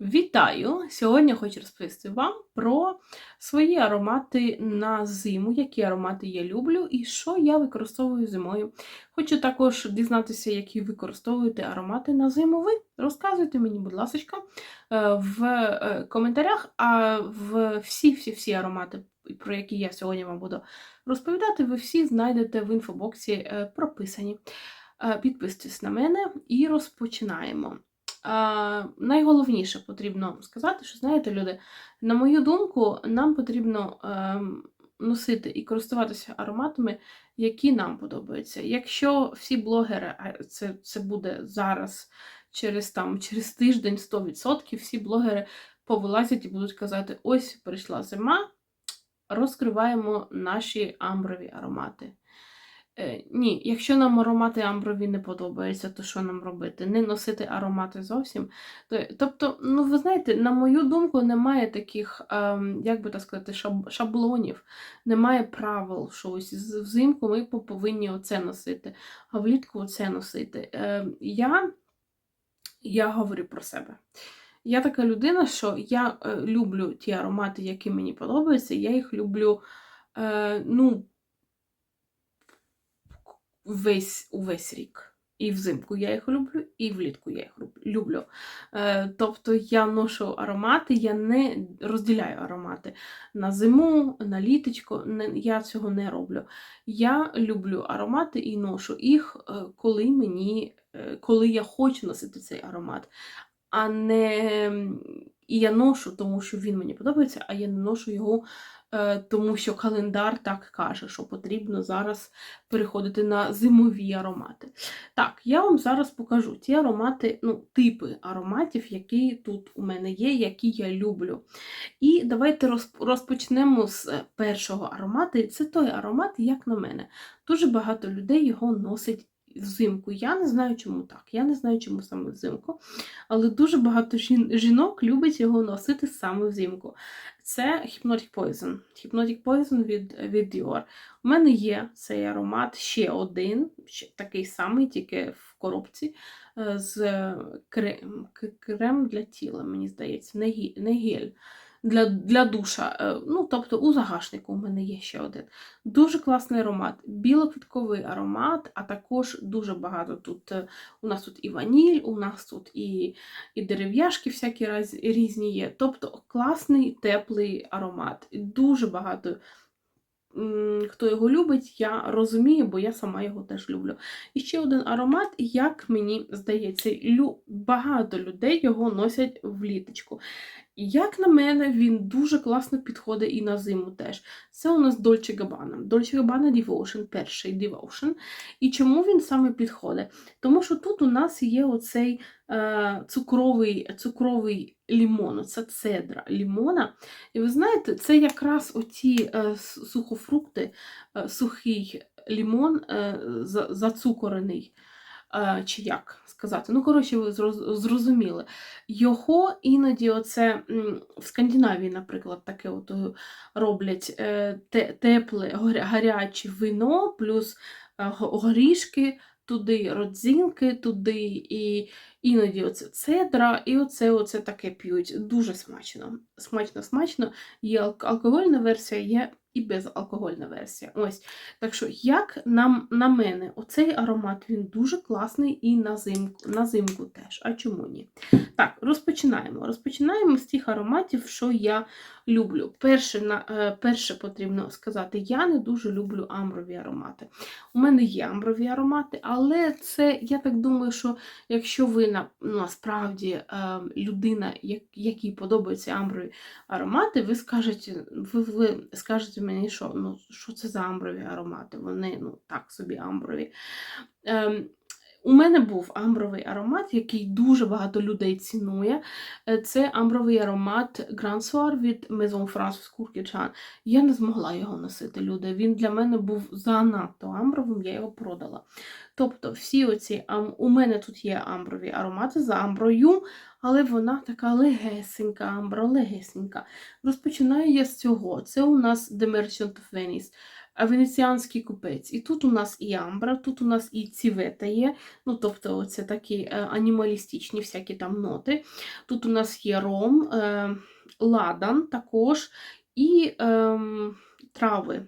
Вітаю! Сьогодні хочу розповісти вам про свої аромати на зиму, які аромати я люблю і що я використовую зимою. Хочу також дізнатися, які використовуєте аромати на зиму. Ви розказуйте мені, будь ласка, в е, коментарях, а в всі-всі-всі аромати, про які я сьогодні вам буду розповідати, ви всі знайдете в інфобоксі е, прописані. Е, Підписуйтесь на мене і розпочинаємо. А, найголовніше потрібно сказати, що знаєте, люди, на мою думку, нам потрібно ем, носити і користуватися ароматами, які нам подобаються. Якщо всі блогери, а це, це буде зараз, через там, через тиждень 100%, всі блогери повилазять і будуть казати: ось прийшла зима, розкриваємо наші амброві аромати. Е, Ні, якщо нам аромати амброві не подобаються, то що нам робити? Не носити аромати зовсім. Тобто, ну ви знаєте, на мою думку, немає таких, ем, як би так сказати, шаблонів, немає правил, що ось взимку ми повинні оце носити, а влітку оце носити. Ем, я, я говорю про себе. Я така людина, що я е, люблю ті аромати, які мені подобаються, я їх люблю. Е, ну, весь увесь рік. І взимку я їх люблю, і влітку я їх люблю. Е, тобто я ношу аромати, я не розділяю аромати на зиму, на літочко. Я цього не роблю. Я люблю аромати і ношу їх, е, коли мені, е, коли я хочу носити цей аромат. А не і я ношу, тому що він мені подобається, а я не ношу його, тому що календар так каже, що потрібно зараз переходити на зимові аромати. Так, я вам зараз покажу ті аромати, ну, типи ароматів, які тут у мене є, які я люблю. І давайте розпочнемо з е, першого аромату. Це той аромат, як на мене. Дуже багато людей його носить взимку. Я не знаю, чому так. Я не знаю, чому саме взимку. Але дуже багато жін- жінок любить його носити саме взимку. Це Hypnotic Poison. Hypnotic Poison від, від Dior. У мене є цей аромат ще один, ще такий самий, тільки в коробці е, з крем, крем для тіла, мені здається, не гель. Для, для душа. Е, Ну, тобто у загашнику у мене є ще один. Дуже класний аромат, білоквітковий аромат, а також дуже багато тут. е, У нас тут і ваніль, у нас тут і, і дерев'яшки всякі раз, різні є. Тобто класний теплий аромат. Дуже багато хто його любить, я розумію, бо я сама його теж люблю. І ще один аромат, як мені здається, багато людей його носять в літочку. І Як на мене, він дуже класно підходить і на зиму теж. Це у нас Dolce Gabbana. Dolce Gabbana Devotion, перший Devotion. І чому він саме підходить? Тому що тут у нас є оцей е, цукровий, цукровий лімон, це цедра лімона. І ви знаєте, це якраз оці е, сухофрукти, е, сухий лімон е, за- зацукорений. Чи як сказати? Ну, коротше, ви зрозуміли. Його іноді оце в Скандинавії, наприклад, таке от е, роблять е, те- тепле, гаряче вино, плюс е, горішки, туди родзинки, туди і іноді оце цедра, і оце, оце таке п'ють. Дуже смачно. Смачно, смачно. Є алк- алкогольна версія, є і безалкогольна версія. Ось. Так що, як на, на мене, оцей аромат він дуже класний і на зимку, на зимку теж. А чому ні? Так, розпочинаємо. Розпочинаємо з тих ароматів, що я люблю. Перше, на, е, перше потрібно сказати, я не дуже люблю амброві аромати. У мене є амброві аромати, але це, я так думаю, що якщо ви на, насправді е, людина, як, якій подобаються амброві аромати, ви скажете, ви, ви скажете мені, що, ну, що це за амброві аромати? Вони ну, так собі амброві. Ем, у мене був амбровий аромат, який дуже багато людей цінує. Е, Це амбровий аромат Grand Soir від Maison France Courquechan. Я не змогла його носити, люди. Він для мене був занадто амбровим, я його продала. Тобто, всі оці у мене тут є амброві аромати за амброю, але вона така легесенька, амбра, легесенька. Розпочинаю я з цього. Це у нас The Merchant of Venice. Венеціанський купець. І тут у нас і амбра, тут у нас і цівета є, ну тобто це такі е, анімалістичні всякі там ноти. Тут у нас є ром, е, ладан також і е, трави.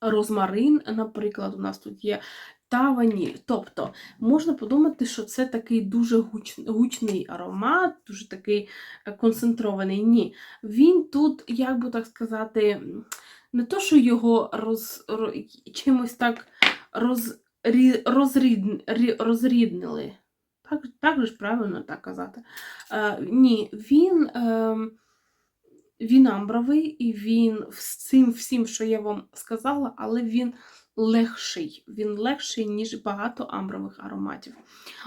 Розмарин, наприклад, у нас тут є та ваніль. Тобто можна подумати, що це такий дуже гуч, гучний аромат, дуже такий е, концентрований. Ні. Він тут, як би так сказати, не то, що його роз, ро, чимось так роз, рі, розрід, рі, розріднили. Так, так же ж правильно так казати. Е, Ні, він. Е, він амбровий, і він з цим всім, що я вам сказала, але він легший. Він легший, ніж багато амбрових ароматів.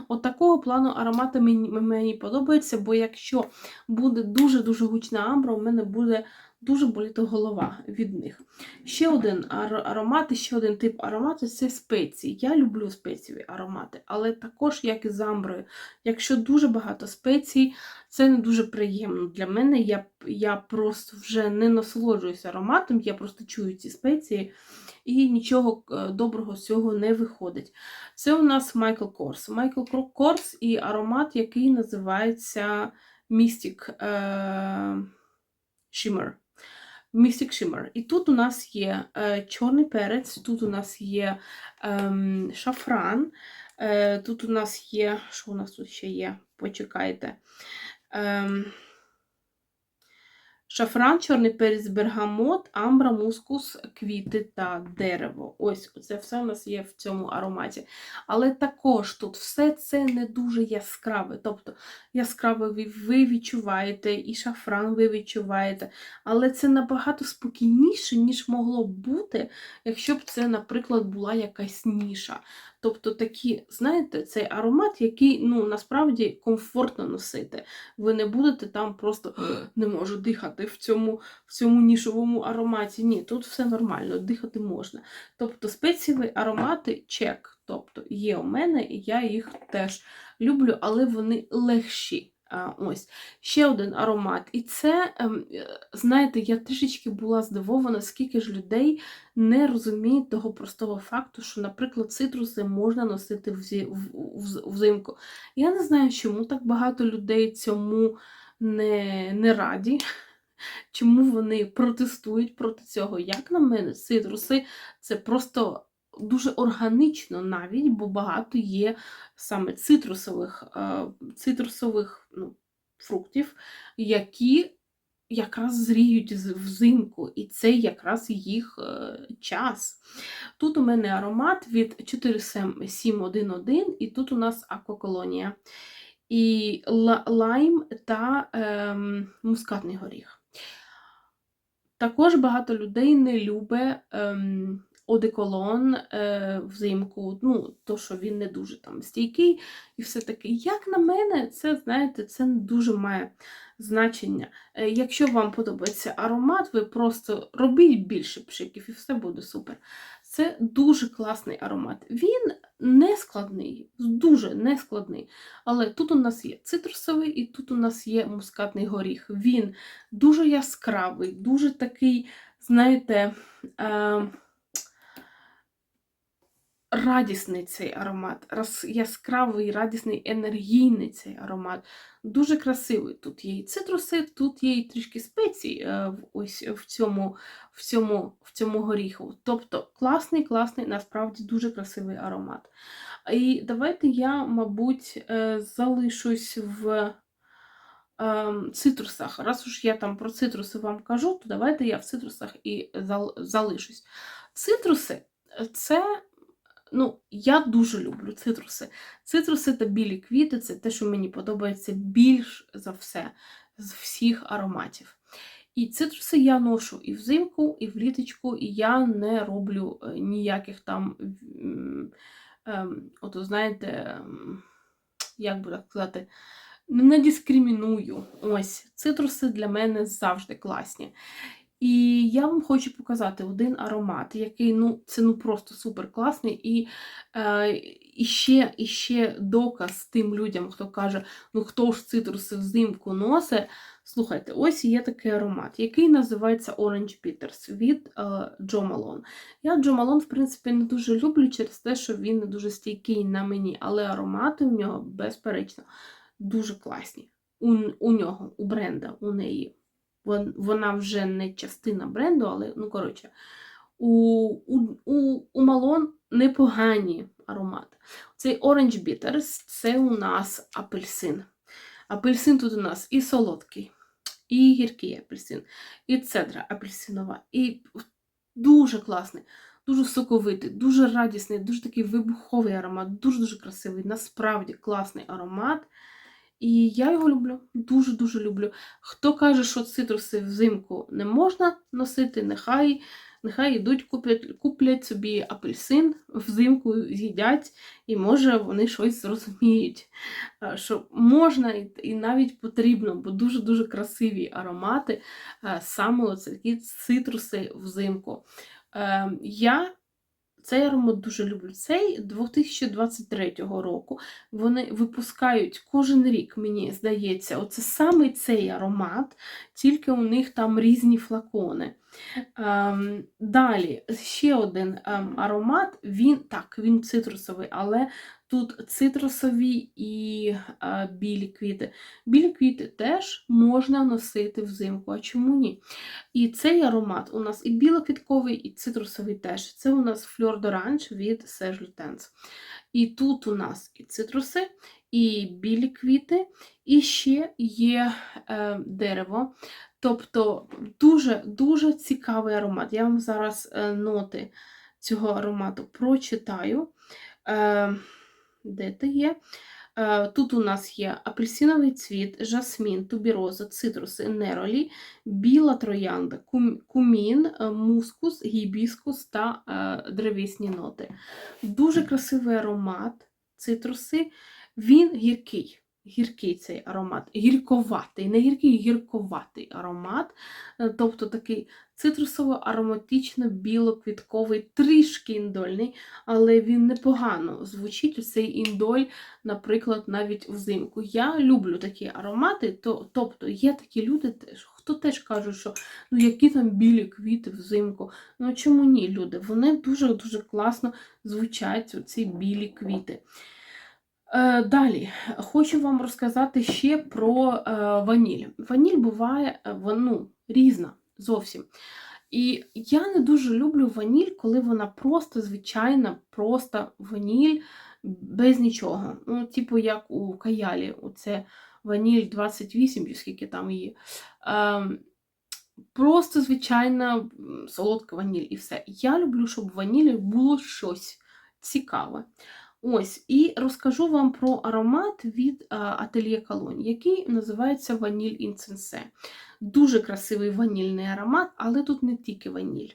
От такого плану аромати мені, мені подобаються, бо якщо буде дуже-дуже гучна амбра, у мене буде дуже боліти голова від них. Ще один аромат, ще один тип аромату це спеції. Я люблю спецієві аромати, але також, як і з амброю, якщо дуже багато спецій, це не дуже приємно для мене. Я я просто вже не насолоджуюся ароматом, я просто чую ці спеції, і нічого е, доброго з цього не виходить. Це у нас Майкл Корс. Майкл Корс і аромат, який називається Mystic е, Shimmer. Mystic Shimmer. І тут у нас є е, чорний перець, тут у нас є е, шафран, е, тут у нас є, що у нас тут ще є? Почекайте. Е, Шафран, чорний перець, бергамот, амбра, мускус, квіти та дерево. Ось це все у нас є в цьому ароматі. Але також тут все це не дуже яскраве. Тобто яскраве ви відчуваєте, і шафран ви відчуваєте. Але це набагато спокійніше, ніж могло б бути, якщо б це, наприклад, була якась ніша. Тобто такі, знаєте, цей аромат, який ну, насправді комфортно носити. Ви не будете там просто не можу дихати в цьому в цьому нішовому ароматі. Ні, тут все нормально, дихати можна. Тобто спеціальні аромати чек. Тобто є у мене, і я їх теж люблю, але вони легші. Ось ще один аромат. І це, ем, знаєте, я трішечки була здивована, скільки ж людей не розуміють того простого факту, що, наприклад, цитруси можна носити взимку. Я не знаю, чому так багато людей цьому не, не раді. Чому вони протестують проти цього? Як на мене, цитруси це просто дуже органічно навіть, бо багато є саме цитрусових е, цитрусових ну, фруктів, які якраз зріють взимку, і це якраз їх е, час. Тут у мене аромат від 4711, і тут у нас акваколонія. І лайм та ем, мускатний горіх. Також багато людей не любить ем, одеколон е, взимку, ну, то, що він не дуже там стійкий і все таке. Як на мене, це, знаєте, це дуже має значення. Е, якщо вам подобається аромат, ви просто робіть більше пшиків і все буде супер. Це дуже класний аромат. Він не складний, дуже не складний. Але тут у нас є цитрусовий і тут у нас є мускатний горіх. Він дуже яскравий, дуже такий, знаєте, е радісний цей аромат, яскравий, радісний, енергійний цей аромат. Дуже красивий. Тут є і цитруси, тут є і трішки спецій е, ось в цьому в цьому, в цьому горіху. Тобто класний, класний, насправді дуже красивий аромат. І давайте я, мабуть, е, залишусь в ем, цитрусах. Раз уж я там про цитруси вам кажу, то давайте я в цитрусах і залишусь. Цитруси це Ну, я дуже люблю цитруси. Цитруси та білі квіти це те, що мені подобається більш за все з всіх ароматів. І цитруси я ношу і взимку, і вліточку, і я не роблю е, ніяких там, ем, от, знаєте, як би так сказати, не дискриміную. Ось, цитруси для мене завжди класні. І я вам хочу показати один аромат, який ну, це ну просто супер класний. І, е, і, ще, і ще доказ тим людям, хто каже, ну хто ж цитруси взимку носить. Слухайте, ось є такий аромат, який називається Orange Bitters від е, Джо Малон. Я Джо Малон, в принципі, не дуже люблю через те, що він не дуже стійкий на мені, але аромати у нього, безперечно, дуже класні. У, у нього, у бренда, у неї. Вон- Вона вже не частина бренду, але, ну, коротше, у, у, у, у Малон непогані аромати. Цей Orange Bitters це у нас апельсин. Апельсин тут у нас і солодкий, і гіркий апельсин, і цедра апельсинова, і дуже класний, дуже соковитий, дуже радісний, дуже такий вибуховий аромат, дуже-дуже красивий, насправді класний аромат. І я його люблю, дуже-дуже люблю. Хто каже, що цитруси взимку не можна носити, нехай, нехай йдуть, куплять, куплять собі апельсин, взимку з'їдять, і може вони щось зрозуміють. е, Що можна і, навіть потрібно, бо дуже-дуже красиві аромати, е, саме такі цитруси взимку. Е, Я цей аромат дуже люблю. Цей 2023 року. Вони випускають кожен рік, мені здається, оце саме цей аромат, тільки у них там різні флакони. Ем, далі, ще один ем, аромат, він так, він цитрусовий, але тут цитрусові і е, білі квіти. Білі квіти теж можна носити взимку, а чому ні? І цей аромат у нас і білоквітковий, і цитрусовий теж. Це у нас Fleur d'Orange від Serge Lutens. І тут у нас і цитруси, і білі квіти, і ще є е, дерево. Тобто дуже-дуже цікавий аромат. Я вам зараз е, ноти цього аромату прочитаю. Е, де ти є? Е, Тут у нас є апельсиновий цвіт, жасмін, тубіроза, цитруси, неролі, біла троянда, кумін, е, мускус, гібіскус та е, древесні ноти. Дуже красивий аромат, цитруси. Він гіркий. Гіркий цей аромат, гірковатий, не гіркий, гірковатий аромат. Е, Тобто такий цитрусово-ароматично-білоквітковий, трішки індольний, але він непогано звучить цей індоль, наприклад, навіть взимку. Я люблю такі аромати, то, тобто є такі люди, хто теж кажуть, що ну які там білі квіти взимку. Ну чому ні, люди? Вони дуже-дуже класно звучать, ці білі квіти. Е, Далі хочу вам розказати ще про е, ваніль. Ваніль буває е, ну, різна зовсім. І я не дуже люблю ваніль, коли вона просто звичайна, просто ваніль без нічого. Ну, типу, як у каялі, оце ваніль 28, чи скільки там її. Ем, Просто звичайна солодка ваніль і все. Я люблю, щоб в ванілі було щось цікаве. Ось, і розкажу вам про аромат від а, Atelier Cologne, який називається Ваніль Інсенсе. Дуже красивий ванільний аромат, але тут не тільки ваніль.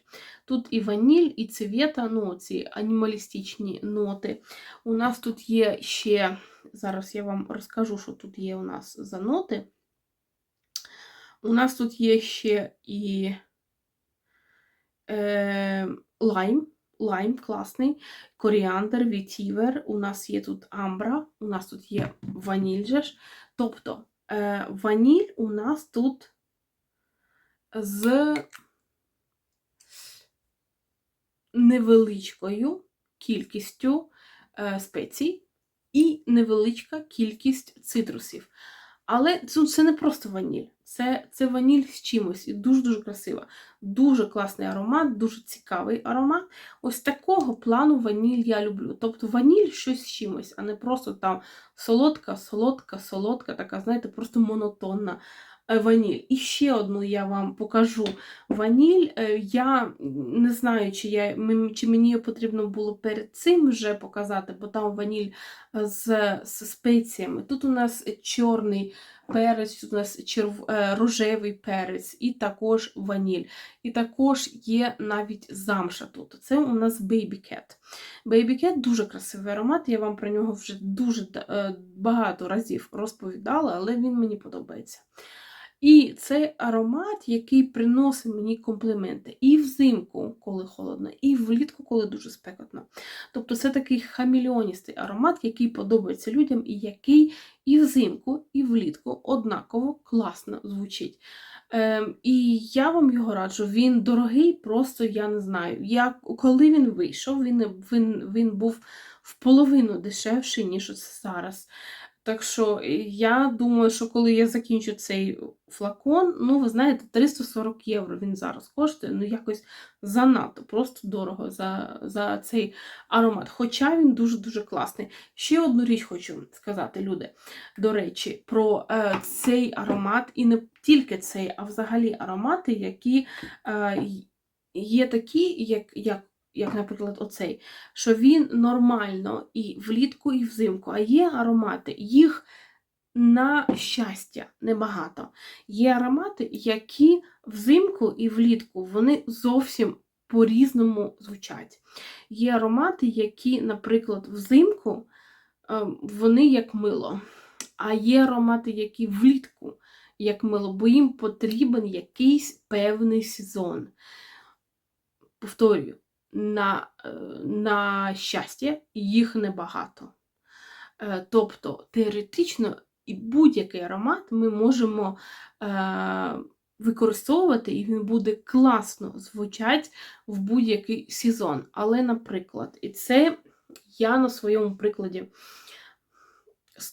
Тут і ваніль, і цвєта, ну, ці анімалістичні ноти. У нас тут є ще, зараз я вам розкажу, що тут є у нас за ноти. У нас тут є ще і е, лайм, лайм класний, коріандр, вітівер, у нас є тут амбра, у нас тут є ваніль же ж. Тобто е, ваніль у нас тут з невеличкою кількістю е, спецій і невеличка кількість цитрусів. Але це, це не просто ваніль, це, це ваніль з чимось і дуже-дуже красива. Дуже класний аромат, дуже цікавий аромат. Ось такого плану ваніль я люблю. Тобто ваніль щось з чимось, а не просто там солодка, солодка, солодка, така, знаєте, просто монотонна е, ваніль. І ще одну я вам покажу ваніль. Е, Я не знаю, чи, я, чи мені потрібно було перед цим вже показати, бо там ваніль е, з, з спеціями. Тут у нас чорний перець, у нас черв... е, рожевий перець і також ваніль. І також є навіть замша тут. Це у нас Baby Cat. Baby Cat дуже красивий аромат, я вам про нього вже дуже е, багато разів розповідала, але він мені подобається. І це аромат, який приносить мені компліменти і взимку, коли холодно, і влітку, коли дуже спекотно. Тобто це такий хамільоністий аромат, який подобається людям, і який і взимку, і влітку однаково класно звучить. Ем, і я вам його раджу. Він дорогий, просто я не знаю. Я, коли він вийшов, він, він, він був в половину дешевший, ніж зараз. Так що я думаю, що коли я закінчу цей флакон, ну, ви знаєте, 340 євро він зараз коштує, ну якось занадто, просто дорого за за цей аромат. Хоча він дуже-дуже класний. Ще одну річ хочу сказати, люди, до речі, про е, цей аромат, і не тільки цей, а взагалі аромати, які е, є такі, як. як як, наприклад, оцей, що він нормально і влітку, і взимку, а є аромати, їх на щастя небагато. Є аромати, які взимку і влітку вони зовсім по-різному звучать. Є аромати, які, наприклад, взимку ем, вони як мило, а є аромати, які влітку як мило, бо їм потрібен якийсь певний сезон. Повторюю, на е, на щастя, їх небагато. Е, тобто, теоретично і будь-який аромат ми можемо е, використовувати, і він буде класно звучати в будь-який сезон. Але, наприклад, і це я на своєму прикладі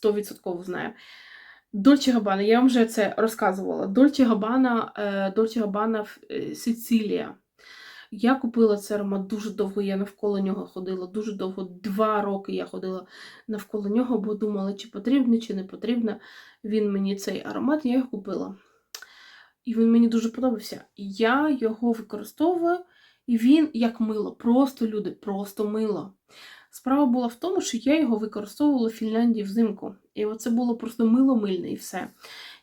100% знаю. Дольче Габана, я вам вже це розказувала. Дольче Габана, Дольче Габана Сицилія. Я купила цей аромат дуже довго, я навколо нього ходила, дуже довго, два роки я ходила навколо нього, бо думала, чи потрібно, чи не потрібно. Він мені цей аромат, я його купила. І він мені дуже подобався. Я його використовую, і він як мило, просто люди, просто мило. Справа була в тому, що я його використовувала в Фінляндії взимку. І оце було просто мило-мильне і все.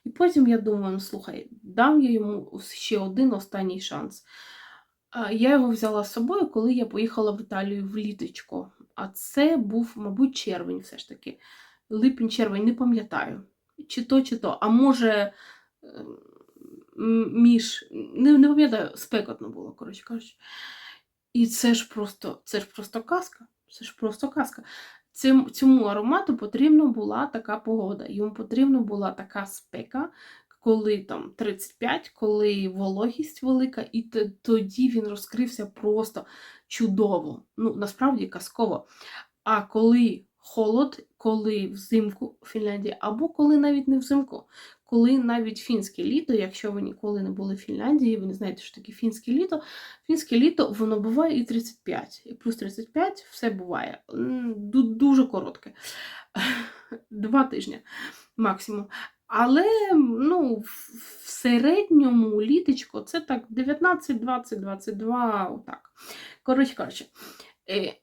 І потім я думаю, ну слухай, дам я йому ще один останній шанс. Я його взяла з собою, коли я поїхала в Італію в літочко. А це був, мабуть, червень все ж таки. Липень-червень, не пам'ятаю. Чи то, чи то. А може, ем, між. Не, не пам'ятаю, спекотно було, коротше кажучи. І це ж просто це ж просто казка. Це ж просто казка. Цим, Цьому аромату потрібна була така погода. Йому потрібна була така спека, коли там 35, коли вологість велика, і тоді він розкрився просто чудово. Ну, насправді казково. А коли холод, коли взимку в Фінляндії, або коли навіть не взимку, коли навіть фінське літо, якщо ви ніколи не були в Фінляндії, ви не знаєте, що таке фінське літо, фінське літо воно буває і 35, і плюс 35 все буває. Дуже коротке. Два тижні максимум. Але ну, в середньому літочко це так 19, 20, 22, отак. Коротше кажучи, е,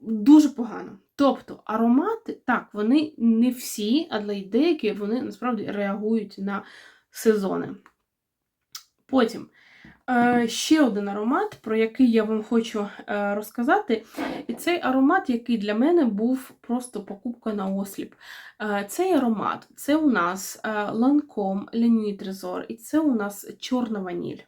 дуже погано. Тобто аромати, так, вони не всі, але й деякі вони насправді реагують на сезони. Потім ще один аромат, про який я вам хочу е, розказати. І цей аромат, який для мене був просто покупка на осліп. Е, цей аромат це у нас Le Nuit Trésor, і це у нас чорна ваніль.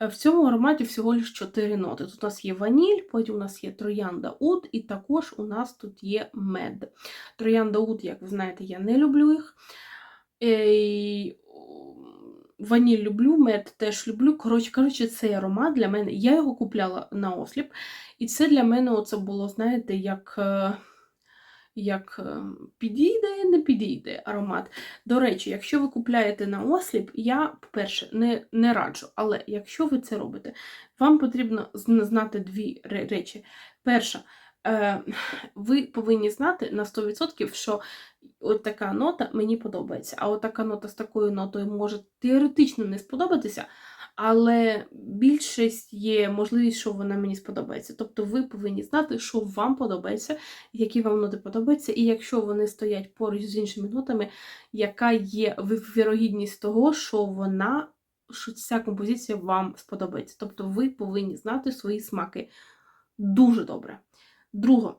В цьому ароматі всього лише 4 ноти. Тут у нас є ваніль, потім у нас є троянда уд, і також у нас тут є мед. Троянда уд, як ви знаєте, я не люблю їх. Ваніль люблю, мед теж люблю. Коротше кажучи, цей аромат для мене. Я його купляла на осліп. І це для мене оце було, знаєте, як е, як е, підійде, не підійде аромат. До речі, якщо ви купляєте на осліп, я, по-перше, не не раджу. Але якщо ви це робите, вам потрібно знати дві речі. Перша, ви повинні знати на 100%, що от така нота мені подобається. А от така нота з такою нотою може теоретично не сподобатися, але більшість є можливість, що вона мені сподобається. Тобто ви повинні знати, що вам подобається, які вам ноти подобаються, і якщо вони стоять поруч з іншими нотами, яка є вірогідність того, що вона, що ця композиція вам сподобається. Тобто ви повинні знати свої смаки дуже добре. Друге,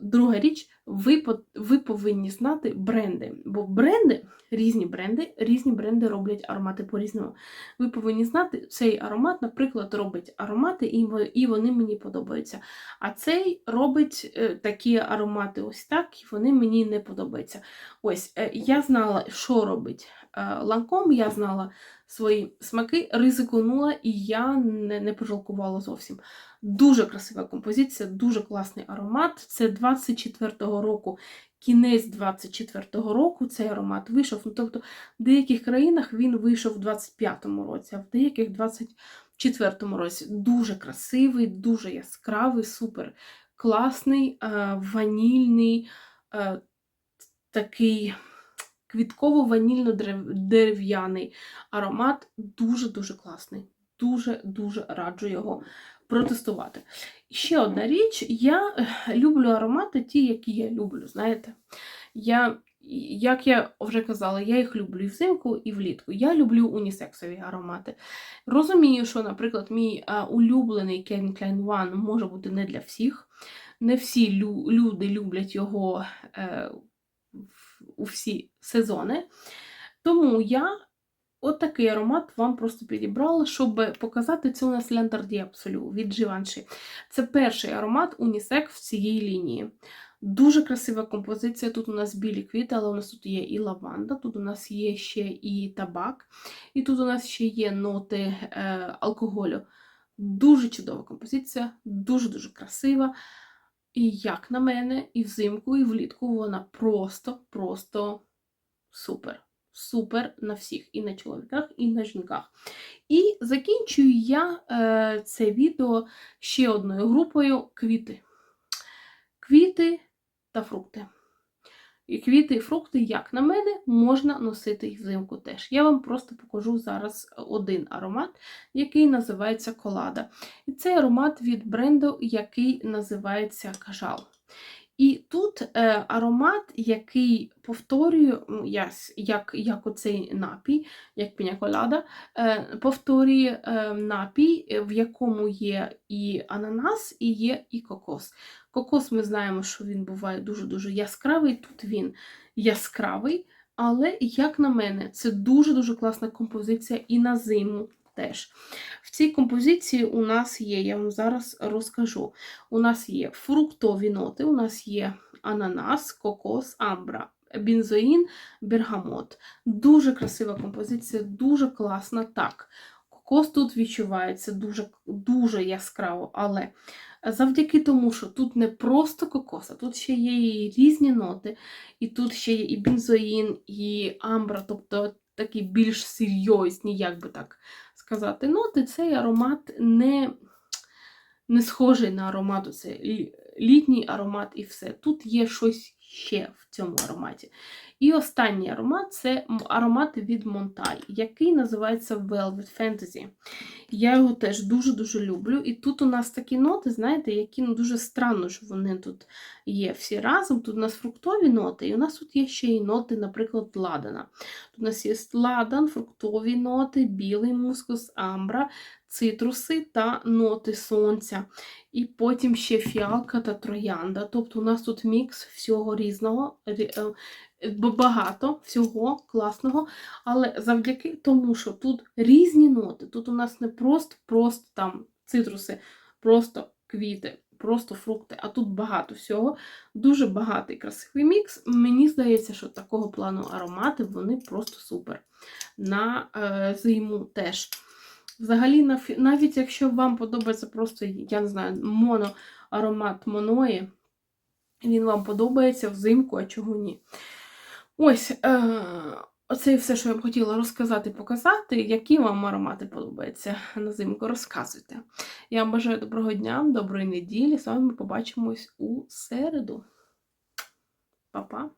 Друга річ, ви, ви повинні знати бренди. Бо бренди, різні бренди, різні бренди роблять аромати по-різному. Ви повинні знати, цей аромат, наприклад, робить аромати, і вони мені подобаються. А цей робить е, такі аромати ось так, і вони мені не подобаються. Ось, е, я знала, що робить е, ланком, я знала свої смаки, ризиконула, і я не, не пожалкувала зовсім. Дуже красива композиція, дуже класний аромат. Це 24-го року, кінець 24-го року цей аромат вийшов. Ну, тобто, в деяких країнах він вийшов в 25-му році, а в деяких 24-му році. Дуже красивий, дуже яскравий, супер класний, е, ванільний, е, такий квітково-ванільно-дерев'яний аромат. Дуже-дуже класний. Дуже-дуже раджу його протестувати. Ще одна річ, я е, люблю аромати, ті, які я люблю, знаєте. Я, як я вже казала, я їх люблю і взимку, і влітку. Я люблю унісексові аромати. Розумію, що, наприклад, мій а, улюблений Calvin Klein One може бути не для всіх. Не всі лю- люди люблять його е, у всі сезони. Тому я от аромат вам просто підібрала, щоб показати у нас Ляндарді Absolu від Givenchy. Це перший аромат унісек в цієї лінії. Дуже красива композиція. Тут у нас білі квіти, але у нас тут є і лаванда, тут у нас є ще і табак, і тут у нас ще є ноти е, алкоголю. Дуже чудова композиція, дуже-дуже красива. І як на мене, і взимку, і влітку вона просто-просто супер. Супер на всіх, і на чоловіках, і на жінках. І закінчую я е, це відео ще одною групою квіти. Квіти та фрукти. І квіти і фрукти, як на мене, можна носити і взимку теж. Я вам просто покажу зараз один аромат, який називається Колада. І цей аромат від бренду, який називається Кажал. І тут е, аромат, який повторює, ну, як, як оцей напій, як піняколада, е, повторює е, напій, е, в якому є і ананас, і є і кокос. Кокос ми знаємо, що він буває дуже-дуже яскравий. Тут він яскравий, але, як на мене, це дуже-дуже класна композиція і на зиму теж. В цій композиції у нас є, я вам зараз розкажу. У нас є фруктові ноти, у нас є ананас, кокос, амбра, бензоїн, бергамот. Дуже красива композиція, дуже класна. Так, кокос тут відчувається дуже, дуже яскраво, але завдяки тому, що тут не просто кокос, а тут ще є і різні ноти, і тут ще є і бензоїн, і амбра, тобто такі більш серйозні, як би так сказати, ноти, цей аромат не, не схожий на аромат, це літній аромат і все. Тут є щось ще в цьому ароматі. І останній аромат це аромат від Монталь, який називається Velvet Fantasy. Я його теж дуже-дуже люблю. І тут у нас такі ноти, знаєте, які ну, дуже странно, що вони тут є всі разом. Тут у нас фруктові ноти, і у нас тут є ще й ноти, наприклад, ладана. Тут у нас є ладан, фруктові ноти, білий мускус, амбра, цитруси та ноти сонця. І потім ще фіалка та троянда. Тобто у нас тут мікс всього різного, рі- е, багато всього класного. Але завдяки тому, що тут різні ноти, тут у нас не просто, просто там цитруси, просто квіти, просто фрукти, а тут багато всього. Дуже багатий красивий мікс. Мені здається, що такого плану аромати вони просто супер. На е, зиму теж. Взагалі, навіть якщо вам подобається просто, я не знаю, моно аромат моної, він вам подобається взимку, а чого ні. Ось, е, оце все, що я б хотіла розказати, показати. Які вам аромати подобаються на зимку, розказуйте. Я вам бажаю доброго дня, доброї неділі. З вами побачимось у середу. Па-па!